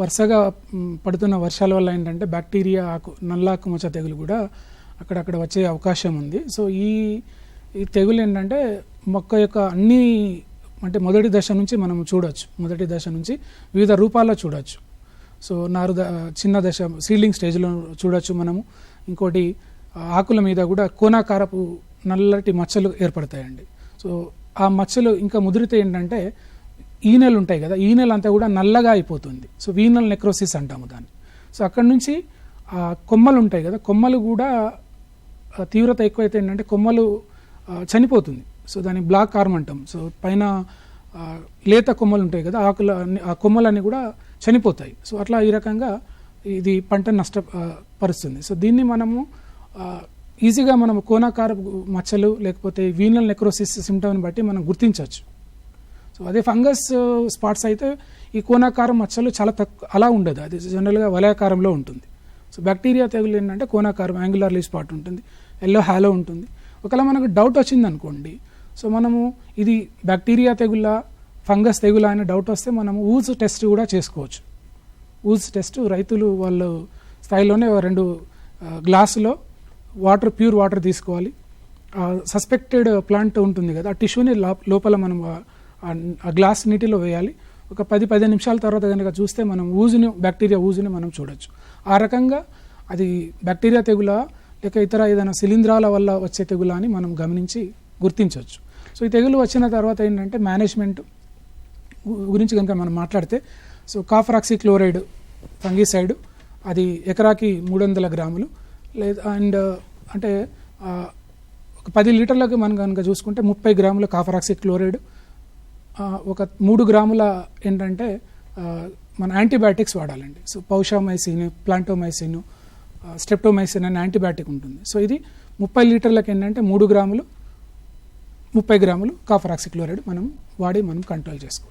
వరుసగా పడుతున్న వర్షాల వల్ల ఏంటంటే బ్యాక్టీరియా ఆకు నల్లాకు మచ్చ తెగులు కూడా అక్కడక్కడ వచ్చే అవకాశం ఉంది. సో ఈ ఈ తెగులు ఏంటంటే మొక్క యొక్క అన్ని అంటే మొదటి దశ నుంచి మనం చూడొచ్చు. మొదటి దశ నుంచి వివిధ రూపాల్లో చూడొచ్చు. సో నారు చిన్న దశ సీలింగ్ స్టేజ్లో చూడొచ్చు మనము. ఇంకోటి ఆకుల మీద కూడా కోనాకారపు నల్లటి మచ్చలు ఏర్పడతాయండి. సో ఆ మచ్చలు ఇంకా ముదిరితే ఏంటంటే ఈనెలు ఉంటాయి కదా ఈనెలు అంతా కూడా నల్లగా అయిపోతుంది. సో వీనల్ నెక్రోసిస్ అంటాము దాన్ని. సో అక్కడ నుంచి కొమ్మలు ఉంటాయి కదా కొమ్మలు కూడా తీవ్రత ఎక్కువైతే ఏంటంటే కొమ్మలు చనిపోతుంది. సో దాన్ని బ్లాక్ ఆర్మ్ అంటాం. సో పైన లేత కొమ్మలు ఉంటాయి కదా ఆకుల ఆ కొమ్మలన్నీ కూడా చనిపోతాయి. సో అట్లా ఈ రకంగా ఇది పంట నష్టపరుస్తుంది సో దీన్ని మనము ఈజీగా మనం కోనాకార మచ్చలు లేకపోతే వీనల్ నెక్రోసిస్ సిమ్టమ్ని బట్టి మనం గుర్తించవచ్చు. సో అదే ఫంగస్ స్పాట్స్ అయితే ఈ కోనాకారం మచ్చలు చాలా తక్కువ అలా ఉండదు. అది జనరల్గా వలయాకారంలో ఉంటుంది. సో బ్యాక్టీరియా తెగులు ఏంటంటే కోనాకారం యాంగులర్లీ స్పాట్ ఉంటుంది. ఎల్లో హ్యాలో ఉంటుంది. ఒకవేళ మనకు డౌట్ వచ్చింది అనుకోండి సో మనము ఇది బ్యాక్టీరియా తెగుళ్ళ ఫంగస్ తెగుల అనే డౌట్ వస్తే మనము ఊజ్ టెస్ట్ కూడా చేసుకోవచ్చు. ఊజ్ టెస్ట్ రైతులు వాళ్ళు స్థాయిలోనే రెండు గ్లాసులో వాటర్ ప్యూర్ వాటర్ తీసుకోవాలి. సస్పెక్టెడ్ ప్లాంట్ ఉంటుంది కదా ఆ టిష్యూని లోపల మనం ఆ- గ్లాస్ నీటిలో వేయాలి. ఒక పది పదిహేను నిమిషాల తర్వాత కనుక చూస్తే మనం ఊజుని బ్యాక్టీరియా ఊజుని మనం చూడొచ్చు. ఆ రకంగా అది బ్యాక్టీరియా తెగుల లేక ఇతర ఏదైనా శిలీంధ్రాల వల్ల వచ్చే తెగుల అని మనం గమనించి గుర్తించవచ్చు సో ఈ తెగులు వచ్చిన తర్వాత ఏంటంటే మేనేజ్మెంట్ గురించి కనుక మనం మాట్లాడితే సో కాఫ్రాక్సీ క్లోరైడ్ ఫంగిసైడ్ అది ఎకరాకి మూడు వందల గ్రాములు. లేదా అండ్ అంటే ఒక పది లీటర్లకు మనం కనుక చూసుకుంటే ముప్పై గ్రాముల కాఫరాక్సీ క్లోరైడ్ ఒక మూడు గ్రాముల ఏంటంటే మన యాంటీబయాటిక్స్ వాడాలండి. సో పౌషామైసిన్ ప్లాంటోమైసిన్ స్టెప్టోమైసిన్ అనే యాంటీబయాటిక్ ఉంటుంది. సో ఇది ముప్పై లీటర్లకు ఏంటంటే మూడు గ్రాములు ముప్పై గ్రాములు కాఫరాక్సిక్లోరైడ్ మనం వాడి మనం కంట్రోల్ చేసుకోవచ్చు